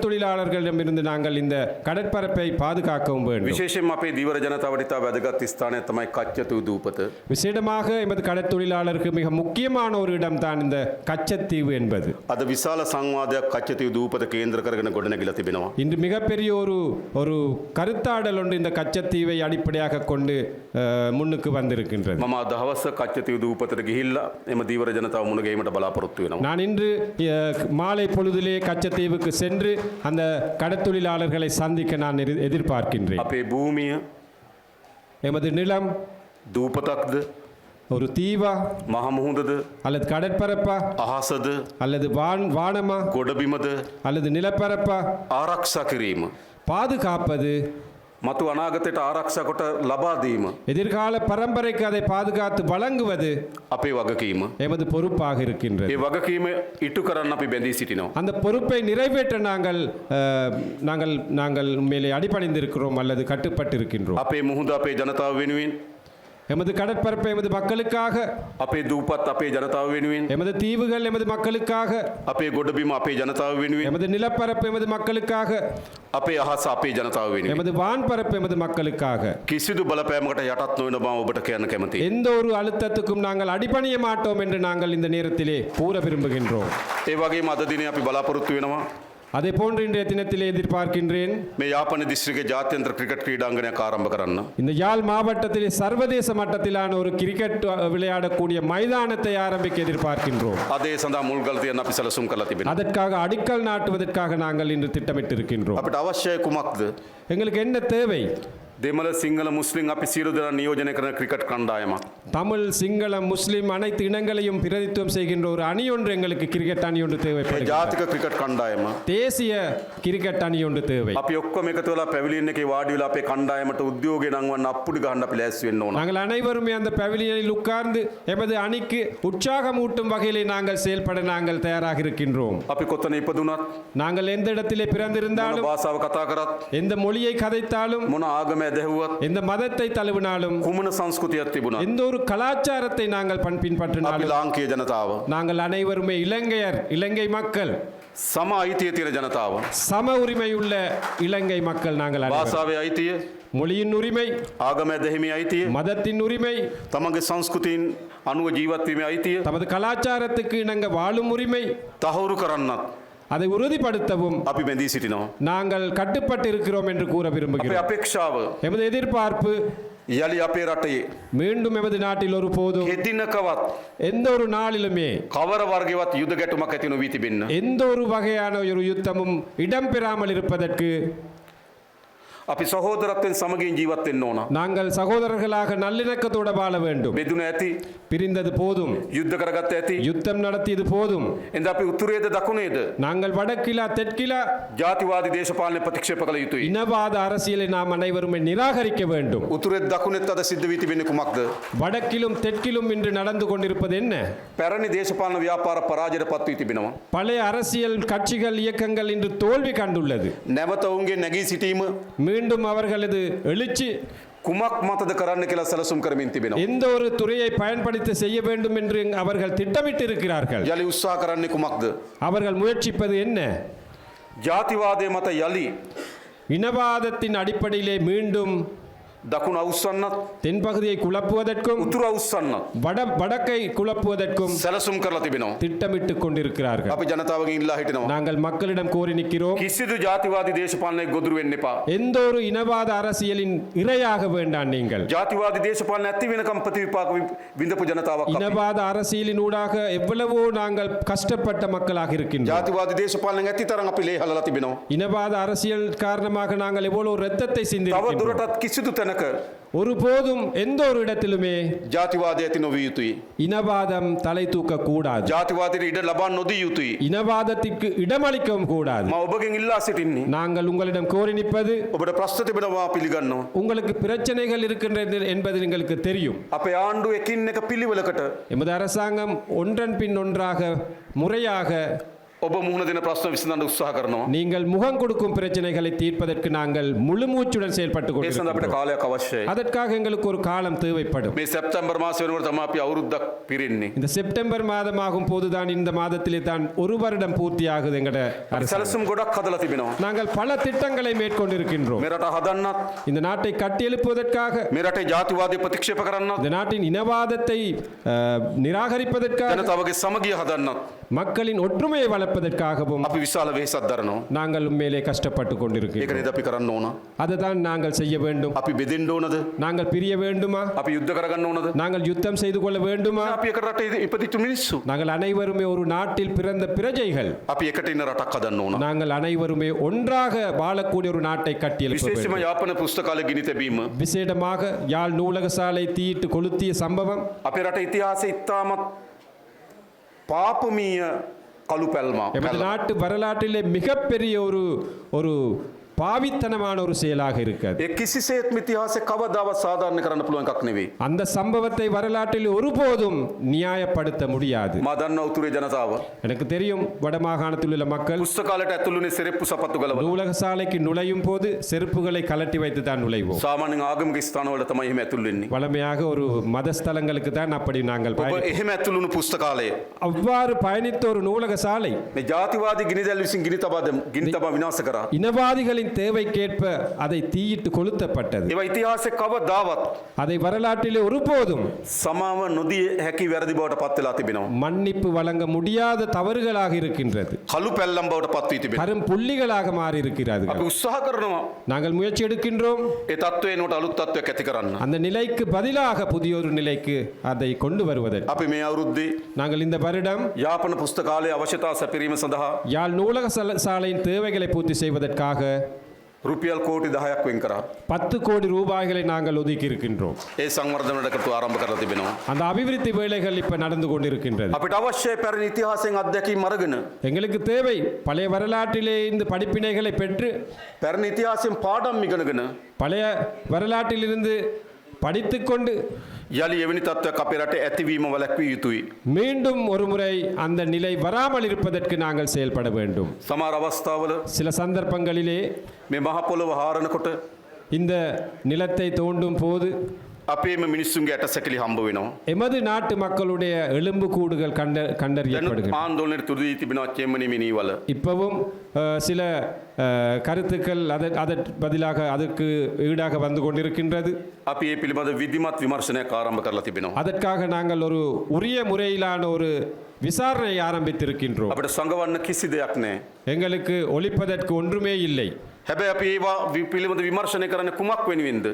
கடற்தொழிலாளர்களிடமிருந்து நாங்கள் இந்த கடற்பரப்பை பாதுகாக்கவும் வேண்டும் විශේෂෙන් අපේ දීවර ජනතාවටතා වැදගත් ස්ථානය තමයි කච්චතු දූපත. விசேடமாக எமது கடற்தொழிலாளருக்கு மிக முக்கியமான ஒரு இடம்தான் இந்த கச்சத்தீவு என்பது අද විශාල සංවාධයක් කච්චතිව දූපත කේන්ද්‍ර කරගෙන ගොඩනැගිල තිබෙනවා. இன்று மிகப்பெரிய ஒரு ஒரு கருத்தாடல் ஒன்று இந்த கச்சத்தீவை அடிப்படையாக கொண்டு அஹ், முன்னுக்கு வந்திருக்கின்றது මම දහවස කච්චතිව දූපතට ගිහිල්ල එම දීවර ජනතාව මුණගේීමට බලාපොරොත්තු பொறுத்து நான் இன்று மாலை பொழுதிலே கச்சத்தீவுக்கு சென்று அந்த கடத்தொழிலாளர்களை சந்திக்க நான் எதிர்பார்க்கின்றேன். அப்பே பூமிய? எமது நிலம்? தூபதக்து ஒரு தீவா? மகமுகுந்தது அல்லது கடற்பரப்பா? அஹாசது அல்லது வான் வானமா? கொடபிமது? அல்லது நிலப்பரப்பா? ஆராக்சா கிரீம்? பாதுகாப்பது? මතු අනාගතයට ආරක්ෂකොට ලබාදීම எதிர்கால பரம்பரைக்கு அதை பாதுகாத்து வழங்குவது අපේ වගකීම. எமது பொறுப்பாக இருக்கின்றது ඒ වගකීම ඉටු කරන්න අපි බැඳී සිටිනවා. அந்த பொறுப்பை நிறைவேற்ற நாங்கள் அஹ், நாங்கள் நாங்கள் மேலே அடிபணிந்திருக்கிறோம் அல்லது கட்டுப்பட்டு இருக்கின்றோம் අපේ මුහුද අපේ ජනතාව වෙනුවෙන් எமது கடற்பரப்பை எமது மக்களுக்காக අපේ දූපත් අපේ ජනතාව වෙනුවෙන් எமது தீவுகள் எமது மக்களுக்காக අපේ ගොඩබිම අපේ ජනතාව වෙනුවෙන් எமது நிலப்பரப்பு எமது மக்களுக்காக අපේ අහස අපේ ජනතාව වෙනුවෙන් எமது வான்பரப்பு எமது மக்களுக்காக කිසිදු බලපෑමකට යටත් නොවන බව ඔබට කියන්න කැමති. எந்த ஒரு அழுத்தத்துக்கும் நாங்கள் அடிபணிய மாட்டோம் என்று நாங்கள் இந்த நேரத்திலே கூற விரும்புகின்றோம் ඒ වගේ අද දිනේ අපි බලාපොරොත්තු වෙනවා அதே போன்று இன்றைய தினத்திலே எதிர்பார்க்கின்றேன் මේ යාපන දිස්ත්‍රික ජාත්‍යන්ත්‍ර ක්‍රිකට් ක්‍රීඩාංගනයක් ආරම්භ කරන්න. இந்த யாழ் மாவட்டத்திலே சர்வதேச மட்டத்திலான ஒரு கிரிக்கெட் அஹ், விளையாடக்கூடிய மைதானத்தை ஆரம்பிக்க எதிர்பார்க்கின்றோம் අදේ සඳහා මුල්ගල් තියන්න අපි සැලසුම් කරලා තිබෙනවා. அதற்காக அடிக்கல் நாட்டுவதற்காக நாங்கள் இன்று திட்டமிட்டிருக்கின்றோம் අපිට අවශ්‍යය කුමක්ද? எங்களுக்கு என்ன தேவை දෙමළ සිංහල මුස්ලිම් අපි සියලු දෙනා නියෝජනය කරන ක්‍රිකට් කණ්ඩායමක්. தமிழ் சிங்களம் முஸ்லிம் அனைத்து இனங்களையும் பிரதித்துவம் செய்கின்ற ஒரு அணி ஒன்று எங்களுக்கு கிரிக்கெட் அணி ஒன்று ඒ தேவைப்படுகிறது ජාතික ක්‍රිකට් කණ්ඩායම. தேசிய கிரிக்கெட் அணி ஒன்று தேவை අපි ඔක්කොම එකතු වෙලා පැවිලියන් එකේ වාඩි වෙලා අපේ කණ්ඩායමට උද්‍යෝගය නංවන්න අප්පුඩි ගහන්න අපි ලෑස්ති වෙන්න ඕන. நாங்கள் அனைவருமே அந்த பவிலியனில் உட்கார்ந்து எமது அணிக்கு உற்சாகமூட்டும் வகையிலே நாங்கள் செயல்பட நாங்கள் தயாராக இருக்கின்றோம் අපි කොතන ඉපදුනත් நாங்கள் எந்த இடத்திலே මොන பிறந்திருந்தாலும் භාෂාව කතා කරත් எந்த மொழியை கதைத்தாலும் මොන ආගම ඇදහුවත් எந்த மதத்தை தழுவினாலும் කුමන සංස්කෘතියක් තිබුණත් எந்த ஒரு கலாச்சாரத்தை நாங்கள் பண் අපි பின்பற்றினாலும் ලාංකීය ජනතාව நாங்கள் அனைவருமே இலங்கையர் இலங்கை மக்கள் සම අයිතිය තියෙන ජනතාව. சம உரிமையுள்ள இலங்கை மக்கள் நாங்கள் அனைவரும். භාෂාවේ අයිතිය மொழியின் உரிமை ආගම ඇදහිමේ අයිතිය மதத்தின் உரிமை තමන්ගේ සංස්කෘතින් අනුව ජීවත්වීමේ අයිතිය தமது கலாச்சாரத்துக்கு இணங்க வாழும் உரிமை තහවුරු කරන්නත් அதை உறுதிப்படுத்தவும் අපි බැඳී සිටිනවා. நாங்கள் கட்டுப்பட்டு இருக்கிறோம் என்று கூற අපේ விரும்புகிறோம் අපේක්ෂාව எமது எதிர்பார்ப்பு යළි අපේ රටේ மீண்டும் எமது நாட்டில் ஒரு போதும் හෙදිනකවත් எந்த ஒரு நாளிலுமே කවර වර්ගවත් යුද ගැටුමක් ඇති නොවී තිබෙන්න. எந்த ஒரு வகையான ஒரு யுத்தமும் இடம்பெறாமல் இருப்பதற்கு අපි සහෝදරත්වෙන් සමගින් ජීවත් වෙන්න ඕන. நாங்கள் சகோதரர்களாக நல்லிணக்கத்தோடு வாழ வேண்டும் බෙදුන ඇති பிரிந்தது போதும் යුද්ධ කරගත්ත ඇති யுத்தம் நடத்தியது போதும் එඳ අපි උතුරේද දකුණේද நாங்கள் வடக்கிலா தெற்கிலா ජාතිවාදී දේශපාලනය ප්‍රතික්ෂේප කළ යුතුයි. இனவாத அரசியலை நாம் அனைவருமே நிராகரிக்க வேண்டும் උතුරෙත් දකුණෙත් අද සිද්ධ වී තිබෙන්නේ කුමක්ද? வடக்கிலும் தெற்கிலும் இன்று நடந்து கொண்டிருப்பது என்ன පැරණි දේශපාලන ව්‍යාපාර පරාජයට පත් වී තිබෙනවා. பழைய அரசியல் கட்சிகள் இயக்கங்கள் இன்று தோல்வி கண்டுள்ளது නැවත ඔවුන්ගේ නැගී සිටීම மீண்டும் அவர்களது எழுச்சி කුමක් මතද කරන්න කියලා සැලසුම් කරමින් තිබෙනවා. எந்த ஒரு துறையை பயன்படுத்தி செய்ய வேண்டும் என்று அவர்கள் திட்டமிட்டு இருக்கிறார்கள் යළි උත්සා කරන්නේ කුමක්ද? அவர்கள் முயற்சிப்பது என்ன ජාතිවාදය මත යළි இனவாதத்தின் அடிப்படையிலே மீண்டும் தகுண் அவுசன்னத் தென்பகுதியை குழப்புவதற்கும் உத்துரு அவுசன்னத் வட வடக்கை குழப்புவதற்கும் சலசும் கரல திபினோம் திட்டமிட்டு கொண்டிருக்கிறார்கள். அப்ப ஜனதாவுக்கு இல்லா ஹிட்டினோம் நாங்கள் மக்களிடம் கோரி நிற்கிறோம். கிசிது ஜாதிவாதி தேசபாலனை கொதுரு வெண்ணிப்பா எந்த ஒரு இனவாத அரசியலின் இரையாக வேண்டாம் நீங்கள். ஜாதிவாதி தேசபாலனை அத்தி வினக்கம் பத்திவிப்பாக விந்தப்பு ஜனதாவ இனவாத அரசியலின் ஊடாக எவ்வளவோ நாங்கள் கஷ்டப்பட்ட மக்களாக இருக்கின்றோம். ஜாதிவாதி தேசபாலனை அத்தி தரங்க பிள்ளை ஹலலா திபினோம் இனவாத அரசியல் காரணமாக நாங்கள் எவ்வளவு ரத்தத்தை சிந்தி துரட்டாத் கிசிது தன තැනක ஒருபோதும் எந்த ஒரு இடத்திலுமே ජාතිවාදය ඇති නොවිය යුතුයි. இனவாதம் தலை தூக்க கூடாது ජාතිවාදයට ඉඩ ලබා නොදී යුතුයි. இனவாதத்திற்கு இடமளிக்கவும் கூடாது ම ඔබගෙන් ඉල්ලා සිටින්නේ. நாங்கள் உங்களிடம் கோரி நிற்பது ඔබට ප්‍රශ්න තිබෙනවා පිළිගන්නවා. உங்களுக்கு பிரச்சனைகள் இருக்கின்றது என்பது எங்களுக்கு தெரியும் අපේ ආණ්ඩුව එකින් එක පිළිවෙලකට எமது அரசாங்கம் ஒன்றன் பின் ஒன்றாக முறையாக ඔබ මුහුණ දෙන ප්‍රශ්න විසඳන්න උත්සාහ කරනවා. நீங்கள் முகம் கொடுக்கும் பிரச்சனைகளை தீர்ப்பதற்கு நாங்கள் முழு மூச்சுடன் செயல்பட்டு ඒ සඳ අපිට கொண்டிருக்கிறோம் කාලයක් අවශ්‍යයි. அதற்காக எங்களுக்கு ஒரு காலம் தேவைப்படும் මේ සැප්තැම්බර් මාස වෙනකොට තමයි අපි අවුරුද්දක් පිරෙන්නේ. இந்த செப்டம்பர் மாதமாகும் போதுதான் இந்த மாதத்திலே தான் ஒரு வருடம் பூர்த்தியாகுது எங்கட අපි அரசாங்கம். සැලසුම් ගොඩක් හදලා තිබෙනවා. நாங்கள் பல திட்டங்களை மேற்கொண்டிருக்கின்றோம் මේ රට හදන්නත් இந்த நாட்டை கட்டியெழுப்புவதற்காக මේ රටේ ජාතිවාදය ප්‍රතික්ෂේප කරන්නත් இந்த நாட்டின் இனவாதத்தை அஹ், நிராகரிப்பதற்காக ජනතාවගේ සමගිය හදන්නත් மக்களின் ஒற்றுமையை வளர்ப்பதற்காகவும் අපි විශාල වෙහෙසක් දරනවා. நாங்கள் உண்மையிலே கஷ்டப்பட்டு ඒක கொண்டிருக்கிறோம் නේද අපි කරන්න ඕන. அதுதான் நாங்கள் செய்ய வேண்டும் අපි බෙදෙන්න ඕනද? நாங்கள் பிரிய வேண்டுமா අපි යුද්ධ කරගන්න ඕනද? நாங்கள் யுத்தம் செய்து கொள்ள வேண்டுமா අපි එක රටේ ඉපදිච්ච මිනිස්සු. நாங்கள் அனைவருமே ஒரு நாட்டில் பிறந்த பிரஜைகள் අපි එකට ඉන්න රටක් හදන්න ඕන. நாங்கள் அனைவருமே ஒன்றாக வாழக்கூடிய ஒரு நாட்டை கட்டியெழுப்ப විශේෂම வேண்டும் යාපන පුස්තකාල ගිනි තැබීම. விசேடமாக யாழ் நூலக சாலை தீயிட்டு கொளுத்திய சம்பவம் අපේ රට ඉතිහාසය ඉතාමත් பாப்புமீய கழுப்பெல்மா நமது நாட்டு வரலாற்றிலே மிகப்பெரிய ஒரு ஒரு பாவித்தனமான ஒரு செயலாக இருக்காது. கிசிசேத் இத்திஹாச கவதாவ சாதாரண கரන්න පුළුවන් அந்த சம்பவத்தை வரலாற்றில் ஒருபோதும் நியாயப்படுத்த முடியாது. මා දන්නා උතුරේ எனக்கு தெரியும் வடமாகாணத்தில் உள்ள மக்கள் புஸ்தகாலට ඇතුළුනේ செருப்பு சப்பத்து ගලවලා. நூலக சாலைக்கு நுழையும் போது செருப்புகளை கலட்டி வைத்து தான் நுழைவோம். சாமானிய ஆகமிக ஸ்தானවල තමයි வளமையாக ஒரு மத ஸ்தலங்களுக்கு தான் அப்படி நாங்கள் ඔබ එහෙම ඇතුළුණු அவ்வாறு பயணித்த ஒரு நூலக சாலை මේ ජාතිවාදී ගිනිදැල් විසින් ගිනි තබා ගිනි තබා இனவாதிகளின் மக்களின் தேவைக்கேற்ப அதை தீயிட்டு கொளுத்தப்பட்டது. இவை இத்திஹாச கவ தாவத். அதை வரலாற்றிலே ஒருபோதும் சமாவ நொதிய ஹக்கி வேரதி போட பத்திலா திபினோம் மன்னிப்பு வழங்க முடியாத தவறுகளாக இருக்கின்றது. கலு பெல்லம் போட பத்து திபினோம் கரும் புள்ளிகளாக மாறி இருக்கிறது அப்ப நாங்கள் முயற்சி எடுக்கின்றோம். ஏ தத்துவ என்னோட அலு தத்துவ கத்தி அந்த நிலைக்கு பதிலாக புதிய ஒரு நிலைக்கு அதை கொண்டு வருவதற்கு. அப்ப மே அவருத்தி நாங்கள் இந்த வருடம் யாபன புஸ்தகாலே அவசியதா சப்பிரீம சந்தா யாழ் நூலக சாலையின் தேவைகளை பூர்த்தி செய்வதற்காக රුපියල් කෝටි දහයක් වෙන් කරා. பத்து கோடி ரூபாய்களை நாங்கள் ஒதுக்கி இருக்கின்றோம் ඒ සංවර්ධනටකතු ආරම්භ කරලා තිබෙනවා. அந்த அபிவிருத்தி வேலைகள் இப்ப நடந்து கொண்டிருக்கின்றது අපිට අවශ්‍යය පැරණි ඉතිහාසයෙන් අත්දැකීම් අරගෙන எங்களுக்கு தேவை பழைய வரலாற்றிலே இந்த படிப்பினைகளை பெற்று පැරණි ඉතිහාසයෙන් පාඩම් ඉගෙනගෙන பழைய வரலாற்றிலிருந்து படித்துக்கொண்டு යළි එවැනි තත්ත්වයක් අපේ රට ඇතිවීම වලැක්විය යුතුයි. மீண்டும் ஒருமுறை அந்த நிலை வராமல் இருப்பதற்கு நாங்கள் செயல்பட வேண்டும் සමාර අවස්ථාවල சில சந்தர்ப்பங்களிலே මේ මහපොළොව හාරණකොට இந்த நிலத்தை தோண்டும் போது අපේම මිනිස්සුන්ගේ ඇට සැකිලි හම්බ වෙනවා. எமது நாட்டு மக்களுடைய எலும்பு கூடுகள் கண்ட දැනුත් கண்டறியப்படுகின்றன ආන්දෝලනයට තුරදී තිබෙනවා චෙම්මනි මිනීවල. இப்பவும் அஹ், சில அஹ், கருத்துக்கள் அதற் அதற்கு பதிலாக அதற்கு ஈடாக வந்து கொண்டிருக்கின்றது අපි ඒ පිළිබඳ විධිමත් විමර්ශනයක් ආරම්භ කරලා තිබෙනවා. அதற்காக நாங்கள் ஒரு உரிய முறையிலான ஒரு விசாரணையை ஆரம்பித்திருக்கின்றோம் අපිට සඟවන්න කිසි දෙයක් නෑ. எங்களுக்கு ஒழிப்பதற்கு ஒன்றுமே இல்லை හැබැයි අපි ඒවා වි- පිළිබඳ විමර්ශනය කරන්න කුමක් වෙනුවෙන්ද.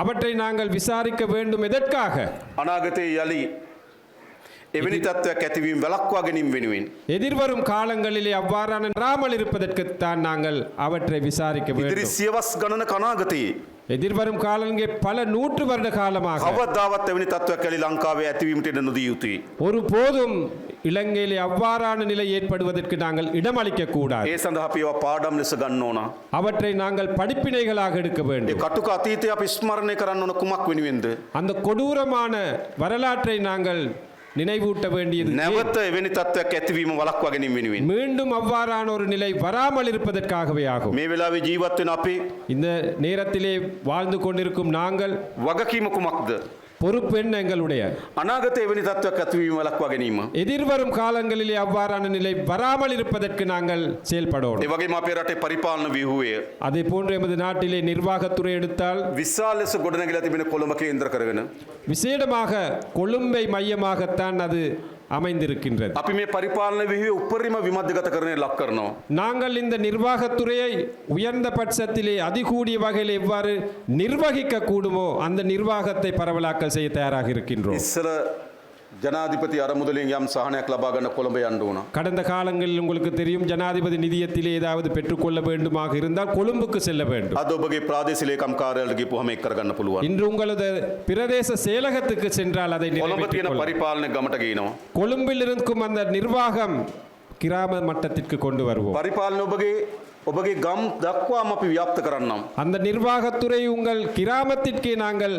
அவற்றை நாங்கள் விசாரிக்க வேண்டும் எதற்காக අනාගතයේ යළි එවැනි තත්ත්වයක් ඇතිවීම වැලක්වා ගැනීම වෙනුවෙන්. எதிர்வரும் காலங்களிலே அவ்வாறான வராமல் இருப்பதற்குத்தான் நாங்கள் அவற்றை விசாரிக்க ඉදිරි வேண்டும் සියවස් ගණන කනාගතයේ. எதிர்வரும் காலங்கே பல நூற்று வருட காலமாக කවදාවත් එවැනි තත්ත්වයක් ඇලි ලංකාවේ ඇතිවීමට ඉඩ නොදී යුතුයි. ஒரு போதும் இலங்கையிலே அவ்வாறான நிலை ஏற்படுவதற்கு நாங்கள் இடமளிக்க கூடாது ඒ සඳහා අපි ඒවා පාඩම් ලෙස ගන්න ඕන. அவற்றை நாங்கள் படிப்பினைகளாக எடுக்க ඒ வேண்டும் කටුක අතීතය අපි ස්මරණය කරන්න ඕන කුමක් වෙනුවෙන්ද. அந்த கொடூரமான வரலாற்றை நாங்கள் நினைவூட்ட வேண்டியது ஏன்? නැවත එවැනි තත්ත්වයක් ඇතිවීම වලක්වා ගැනීම වෙනුවෙන්. மீண்டும் அவ்வாறான ஒரு நிலை வராமல் இருப்பதற்காகவே ஆகும் මේ වෙලාවේ ජීවත් වෙන අපි இந்த நேரத்திலே வாழ்ந்து கொண்டிருக்கும் நாங்கள் වගකීම කුමක්ද. பொறுப்பெண் எங்களுடைய? அநாகத்தை தத்துவ கத்துவியும் வழக்குவ கனியுமா எதிர்வரும் காலங்களிலே அவ்வாறான நிலை வராமல் இருப்பதற்கு நாங்கள் செயல்படோம் இவ்வகை மாப்பேராட்டை பரிபாலன விஹுவே அதே போன்று எமது நாட்டிலே நிர்வாகத்துறை எடுத்தால் விசாலச குடநகிலத்தின் கொழும்புக்கு இந்திர கருகன விசேடமாக கொழும்பை மையமாகத்தான் அது அமைந்திருக்கின்றது අපි මේ පරිපාලන ව්‍යුහය උපරිම විමධ්‍යගත කරණය ලක් කරනවා. நாங்கள் இந்த நிர்வாகத்துறையை உயர்ந்த பட்சத்திலே அதிகூடிய வகையில் எவ்வாறு நிர்வகிக்க கூடுமோ அந்த நிர்வாகத்தை பரவலாக்கல் செய்ய தயாராக இருக்கின்றோம் ඉස්සර ஜனாதிபதி அறமுதலிங்கம் சஹானியா கிளபாக கொழும்பை அண்டுவணும் கடந்த காலங்களில் உங்களுக்கு தெரியும் ஜனாதிபதி நிதியத்தில் ஏதாவது பெற்றுக்கொள்ள வேண்டுமாக இருந்தால் கொழும்புக்கு செல்ல வேண்டும். அது உபகை பிராதேசிலே கம்காரர்களுக்கு புகமைக்கர் கண்ண புல்வார். இன்று உங்களது பிரதேச செயலகத்துக்கு சென்றால் அதை கொழும்பத்தின பரிபாலனை கமட்டகீனம் கொழும்பில் இருக்கும் அந்த நிர்வாகம் கிராம மட்டத்திற்கு கொண்டு வருவோம். பரிபாலனை உபகை ඔබගේ ගම් දක්වාම අපි ව්‍යාප්ත කරන්නම්. அந்த நிர்வாகத்துறை உங்கள் கிராமத்திற்கே நாங்கள்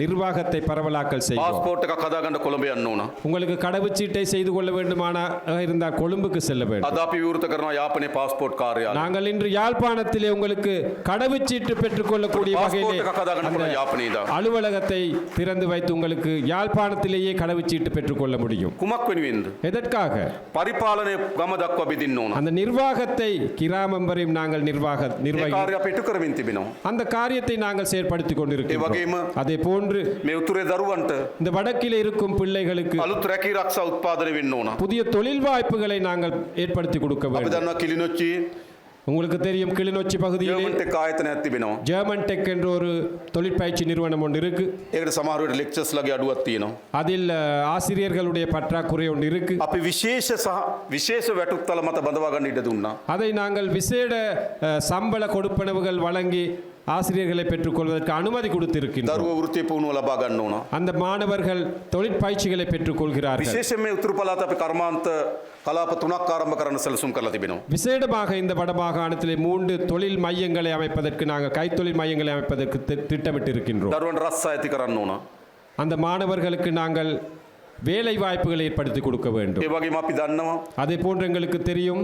நிர்வாகத்தை பரவலாக்கல் செய்வோம் පාස්පෝට් එකක් හදාගන්න කොළඹ යන්න ඕන. உங்களுக்கு கடவுச்சீட்டை செய்து கொள்ள வேண்டுமானா இருந்தால் கொழும்புக்கு செல்ல வேண்டும் අද අපි විවෘත කරනවා යාපනයේ පාස්පෝට් කාර්යාලය. நாங்கள் இன்று யாழ்ப்பாணத்திலே உங்களுக்கு கடவுச்சீட்டு பெற்றுக்கொள்ளக்கூடிய பாஸ்போர்ட் வகையிலே கக்காதாக அந்த யாப்பனீதா. அலுவலகத்தை திறந்து வைத்து உங்களுக்கு யாழ்ப்பாணத்திலேயே கடவுச்சீட்டு பெற்றுக்கொள்ள முடியும் කුමක් වෙනුවෙන්ද. எதற்காக පරිපාලනය ගම දක්වා බෙදින්න ඕන. அந்த நிர்வாகத்தை கிராமம் வரையும் நாங்கள் நிர்வாக ඒ நிர்வகி කාර්ය අප ඉටු කරමින් තිබෙනවා. அந்த காரியத்தை நாங்கள் செயற்படுத்திக் ඒ கொண்டிருக்கிறோம் වගේම அதே போன்று මේ උතුරේ දරුවන්ට இந்த வடக்கில் இருக்கும் பிள்ளைகளுக்கு අලුත් රැකී රක්ෂා උත්පාදනය වෙන්න ඕන. புதிய தொழில் வாய்ப்புகளை நாங்கள் ஏற்படுத்தி கொடுக்க අපි வேண்டும் දන්නවා කිලිනොච්චි உங்களுக்கு தெரியும் கிளிநொச்சி பகுதியிலே ජර්මන්ට ආයතනයක් තිබෙනවා. ஜெர்மன் டெக் என்ற ஒரு தொழிற்பயிற்சி நிறுவனம் ஒன்று இருக்கு ඒකට සමහරුවට ලෙක්චර්ස් ලගේ අඩුවක් තියෙනවා. அதில் அஹ், ஆசிரியர்களுடைய பற்றாக்குறை ஒன்று இருக்கு අපි විශේෂ සහ විශේෂ වැටුත්තල මත බඳවා ගන්න ඉඩ දුන්නා. அதை நாங்கள் விசேட அஹ், சம்பள கொடுப்பனவுகள் வழங்கி ஆசிரியர்களை பெற்றுக்கொள்வதற்கு அனுமதி கொடுத்திருக்கின்றோம் දරුව වෘත්තිය පුහුණුව ලබා ගන්න ඕන. அந்த மாணவர்கள் தொழிற்பயிற்சிகளை பெற்றுக்கொள்கிறார்கள் විශේෂයෙන් මේ උතුරු පළාත අපි කර්මාන්ත කලාප තුනක් ආරම්භ කරන්න සැලසුම් කරලා තිබෙනවා. விசேடமாக இந்த வடமாகாணத்திலே மூன்று தொழில் மையங்களை அமைப்பதற்கு நாங்கள் கைத்தொழில் மையங்களை அமைப்பதற்கு தி- திட்டமிட்டிருக்கின்றோம் දරුවන් රස්සා ඇති කරන්න ඕන. அந்த மாணவர்களுக்கு நாங்கள் வேலை வாய்ப்புகளை ஏற்படுத்தி கொடுக்க வேண்டும் ඒ වගේම අපි දන්නවා அதே போன்று எங்களுக்கு தெரியும்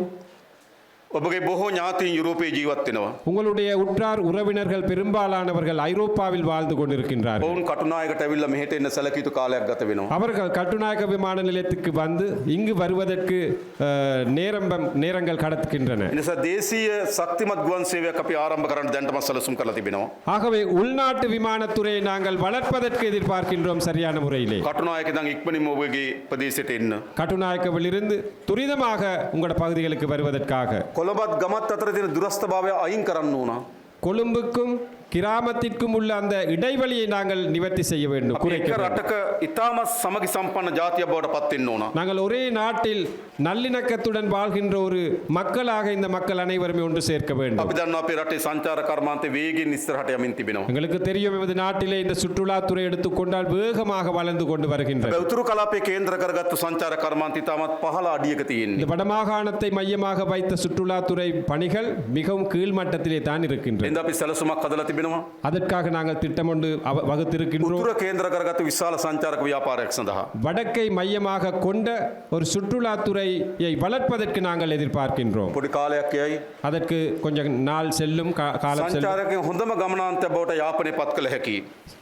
ඔබගේ බොහෝ ඥාතීන් යුරෝපයේ ජීවත් වෙනවා. உங்களுடைய உற்றார் உறவினர்கள் பெரும்பாலானவர்கள் ஐரோப்பாவில் வாழ்ந்து கொண்டிருக்கின்றார்கள் ඔවුන් කටුනායකට ඇවිල්ලා මෙහෙට එන්න සැලකියුතු කාලයක් ගත වෙනවා. அவர்கள் கட்டுநாயக்க விமான நிலையத்துக்கு வந்து இங்கு வருவதற்கு அஹ், நேரம் நேரங்கள் கடத்துகின்றன එනිසා දේශීය ශක්තිමත් ගුවන් සේවයක් අපි ආරම්භ කරන්න දැන්ටම සැලසුම් කරලා තිබෙනවා. ஆகவே உள்நாட்டு விமானத்துறையை நாங்கள் வளர்ப்பதற்கு எதிர்பார்க்கின்றோம் சரியான முறையிலே කටුනායක ඉඳන් ඉක්මනින්ම ඔබගේ ප්‍රදේශයට එන්න. கட்டுநாயக்கவிலிருந்து துரிதமாக உங்களோட பகுதிகளுக்கு வருவதற்காக කොළඹත් ගමත් අතර තියෙන දුරස්ථභාවය අයින් කරන්න ඕන. கொழும்புக்கும் கிராமத்திற்கும் உள்ள அந்த இடைவெளியை நாங்கள் நிவர்த்தி செய்ய வேண்டும் අපි குறைக்க එක வேண்டும். රටක ඉතාමත් සමගි සම්පන්න ජාතිය බවට පත්වෙන්න ඕන. நாங்கள் ஒரே நாட்டில் நல்லிணக்கத்துடன் வாழ்கின்ற ஒரு மக்களாக இந்த மக்கள் அனைவருமே ஒன்று சேர்க்க வேண்டும் අපි දන්න අපේ රටේ සංචාර කර්මාන්තය වේගෙන් ඉස්සරහට යමින් තිබෙනවා. எங்களுக்கு தெரியும் எமது நாட்டிலே இந்த சுற்றுலாத்துறை எடுத்துக்கொண்டால் வேகமாக வளர்ந்து கொண்டு வருகின்றது උතුරු කලාපේ කේන්ද්‍ර කරගත්තු සංචාර කර්මාන්ත ඉතාමත් පහළ අඩියක තියෙන්නේ. இந்த வடமாகாணத்தை மையமாக வைத்த சுற்றுலாத்துறை பணிகள் மிகவும் கீழ்மட்டத்திலே தான் இருக்கின்றது එඳ අපි සැලසුමක් හදලා තිබෙනවා. அதற்காக நாங்கள் திட்டம் ஒன்று அவ- வகுத்திருக்கின்றோம் උතුර කේන්ද්‍ර කරගත්තු විශාල සංචාරක ව්‍යාපාරයක් සඳහා. வடக்கை மையமாக கொண்ட ஒரு சுற்றுலாத்துறையை வளர்ப்பதற்கு நாங்கள் எதிர்பார்க்கின்றோம் පොඩි කාලයක් යයි. அதற்கு கொஞ்சம் நாள் செல்லும் கா- காலம் செல்லும் සංචාරකයන් හොඳම ගමනාන්තය බවට යාපනය පත් කළ හැකි.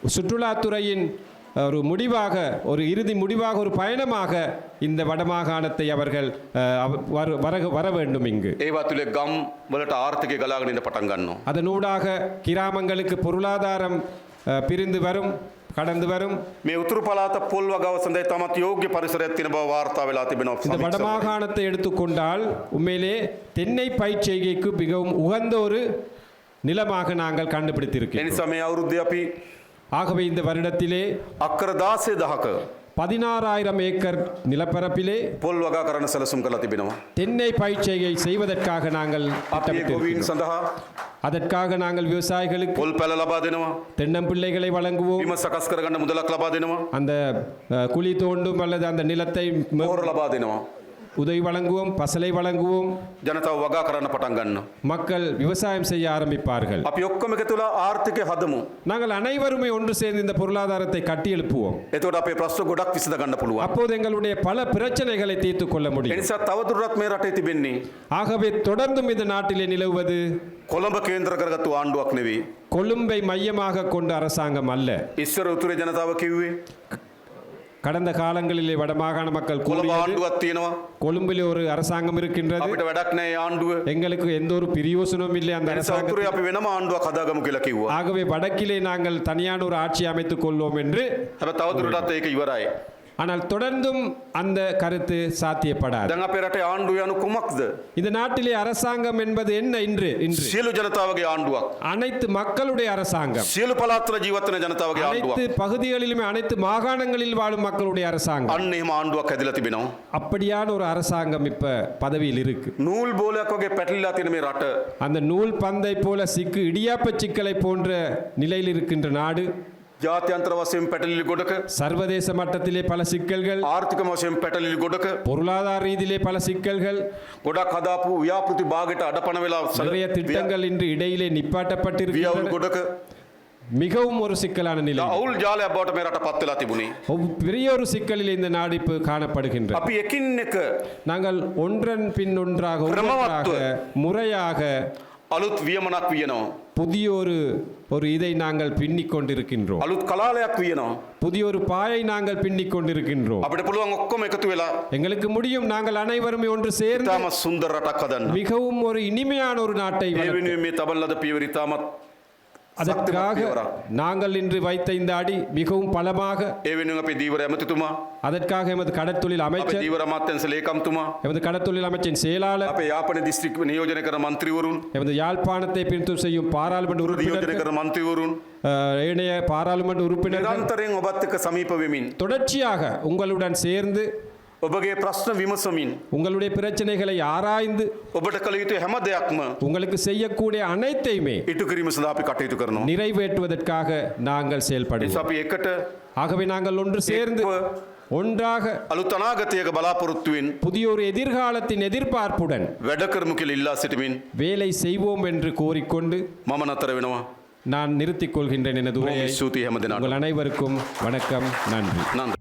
சுற்றுலாத்துறையின் ஒரு முடிவாக ஒரு இறுதி முடிவாக ஒரு பயணமாக இந்த வடமாகாணத்தை அவர்கள் அஹ், அவ- வர- வர வர வேண்டும் இங்கு ඒවා තුළේ ගම් වලට ආර්ථිකය ගලාගෙනට පටන් ගන්නවා. அதனூடாக கிராமங்களுக்கு பொருளாதாரம் அஹ், பிரிந்து வரும் கடந்து வரும் මේ උතුරු පලාත පොල් වගව සඳයි තමත් යෝග්‍ය පරිසරයක් තින බව වාර්තා වෙලා තිබෙනවා. இந்த සමීක්ෂණවලින්. வடமாகாணத்தை எடுத்துக்கொண்டால் உண்மையிலே தென்னை பயிர்ச்செய்கைக்கு மிகவும் உகந்த ஒரு நிலமாக நாங்கள் கண்டுபிடித்திருக்கிறோம் එනිසා මේ අවුරුද්ධ අපි ஆகவே இந்த வருடத்திலே அக்கரதாசே பதினாறாயிரம் ஏக்கர் நிலப்பரப்பிலே போல் வகா கரண சலசும் கலா திபினவா தென்னை பயிற்சியை செய்வதற்காக நாங்கள் அதற்காக நாங்கள் விவசாயிகளுக்கு போல் பல லபா தென்னம்பிள்ளைகளை வழங்குவோம். விம சகஸ்கர கண்ட முதலக் அந்த குழி தோண்டும் அல்லது அந்த நிலத்தை லபா தினவா உதவி வழங்குவோம் பசலை வழங்குவோம் ජනතාව වගා කරන්න පටන් ගන්න. மக்கள் விவசாயம் செய்ய ஆரம்பிப்பார்கள் අපි ඔක්කොම එක තුළ ආර්ථිකය හදමු. நாங்கள் அனைவருமே ஒன்று சேர்ந்து இந்த பொருளாதாரத்தை கட்டி எழுப்புவோம் එතකොට අපේ ප්‍රශ්න ගොඩක් විසඳ ගන්න පුළුවන්. அப்போது எங்களுடைய பல பிரச்சனைகளை தீர்த்துக் கொள்ள முடியும் එනිසා තවදුරටත් මේ රටේ තිබෙන්නේ ஆகவே தொடர்ந்தும் இந்த நாட்டிலே நிலவுவது කොළඹ කේන්ද්‍ර කරගත්තු ආණ්ඩුවක් නෙවෙයි. கொழும்பை மையமாக கொண்ட அரசாங்கம் அல்ல ඉස්සර උතුරේ ජනතාව කිව්වේ கடந்த காலங்களிலே வடமாகாண மக்கள் கொழும்பில் ஒரு அரசாங்கம் இருக்கின்றது. எங்களுக்கு எந்த ஒரு பிரியோசனமும் இல்லை அந்த அரசாங்கம் ஆகவே வடக்கிலே நாங்கள் தனியான ஒரு ஆட்சி அமைத்துக் கொள்வோம் என்று இவராய் ஆனால் தொடர்ந்தும் அந்த கருத்து சாத்தியப்படாது දැන් අපේ රටේ ආණ්ඩුව යනු කුමක්ද? இந்த நாட்டிலே அரசாங்கம் என்பது என்ன இன்று இன்று සියලු ජනතාවගේ ආණ්ඩුවක්. அனைத்து மக்களுடைய அரசாங்கம் සියලු පළාත්වල ජීවත් වෙන ජනතාවගේ அனைத்து ආණ්ඩුවක්. பகுதிகளிலுமே அனைத்து மாகாணங்களில் வாழும் மக்களுடைய அரசாங்கம் අන්න එහෙම ආණ්ඩුවක් හැදිලා තිබෙනවා. அப்படியான ஒரு அரசாங்கம் இப்ப பதவியில் இருக்கு නූල් බෝලයක් වගේ පැටලිලා තියෙන මේ රට அந்த நூல் பந்தை போல சிக்கு இடியாப்ப சிக்கலை போன்ற நிலையில் இருக்கின்ற நாடு ජාත්‍යන්තර වශයෙන් පැටලිලි ගොඩක சர்வதேச மட்டத்திலே பல சிக்கல்கள் ආර්ථික වශයෙන් පැටලිලි ගොඩක பொருளாதார ரீதியிலே பல சிக்கல்கள் ගොඩක් හදාපු ව්‍යාපෘති භාගයට අඩපන වෙලා நிறைய திட்டங்கள் இன்று இடையிலே වියවුල් நிப்பாட்டப்பட்டிருக்கின்றன ගොඩක மிகவும் ஒரு சிக்கலான நிலை අවුල් ජාලයක් බවට මේ රට පත් වෙලා තිබුණේ. ஒவ்- பெரிய ஒரு சிக்கலில் இந்த நாடு இப்போ காணப்படுகின்றது අපි එකින් එක நாங்கள் ஒன்றன் பின் ஒன்றாக ஒவ்வொன்றாக முறையாக අලුත් වියමනක් වියනවා. புதிய ஒரு ஒரு இதை நாங்கள் பின்னிக் கொண்டிருக்கின்றோம் අලුත් කලාලයක් වියනවා. புதிய ஒரு பாயை நாங்கள் பின்னிக் கொண்டிருக்கின்றோம் අපිට පුළුවන් ඔක්කොම එකතු වෙලා எங்களுக்கு முடியும் நாங்கள் அனைவருமே ஒன்று சேர்ந்து ඉතාම සුන්දර රටක් හදන්න. மிகவும் ஒரு இனிமையான ஒரு நாட்டை ඒ வளர்க்க. වෙනුවෙන් මේ තබන ලද පියවර ඉතාමත් அதற்காக பியவரா. நாங்கள் இன்று வைத்த இந்த அடி மிகவும் பலமாக ඒ වෙනුවෙන් අපේ දීවර ඇමතිතුමා அதற்காக எமது கடற்தொழில் අපේ அமைச்சர் දීවර අමාත්‍යංශ ලේකම්තුමා எமது கடற்தொழில் அமைச்சின் செயலாளர் අපේ යාපන දිස්ත්‍රික් නියෝජනය කරන මන්ත්‍රීවරුන් எமது யாழ்ப்பாணத்தை பிரித்து செய்யும் பாராளுமன்ற නියෝජනය உறுப்பினர்கள் කරන මන්ත්‍රීවරුන් அஹ், ஏனைய பாராளுமன்ற உறுப்பினர்கள் නිරන්තරයෙන් ඔබත් එක්ක සමීප වෙමින් தொடர்ச்சியாக உங்களுடன் சேர்ந்து ඔබගේ ප්‍රශ්න විමසමින් உங்களுடைய பிரச்சனைகளை ஆராய்ந்து ඔබට කළ යුතු හැම දෙයක්ම உங்களுக்கு செய்யக்கூடிய அனைத்தையுமே ඉටු කිරීම සඳහා අපි කටයුතු කරනවා. நிறைவேற்றுவதற்காக நாங்கள் නිසා செயல்படுவோம் අපි එකට ஆகவே நாங்கள் ஒன்று சேர்ந்து ஒன்றாக අලුත් අනාගතයක බලාපොරොත්තුවෙන් புதிய ஒரு எதிர்காலத்தின் எதிர்பார்ப்புடன் වැඩ කරමු කියලා ඉල්ලා සිටමින් வேலை செய்வோம் என்று கோரிக்கொண்டு මම නතර වෙනවා. நான் நிறுத்திக் கொள்கின்றேன் எனது බොහොම உரையை ස්තුතියි හැම දෙනාට. உங்கள் அனைவருக்கும் வணக்கம் நன்றி නන්ද.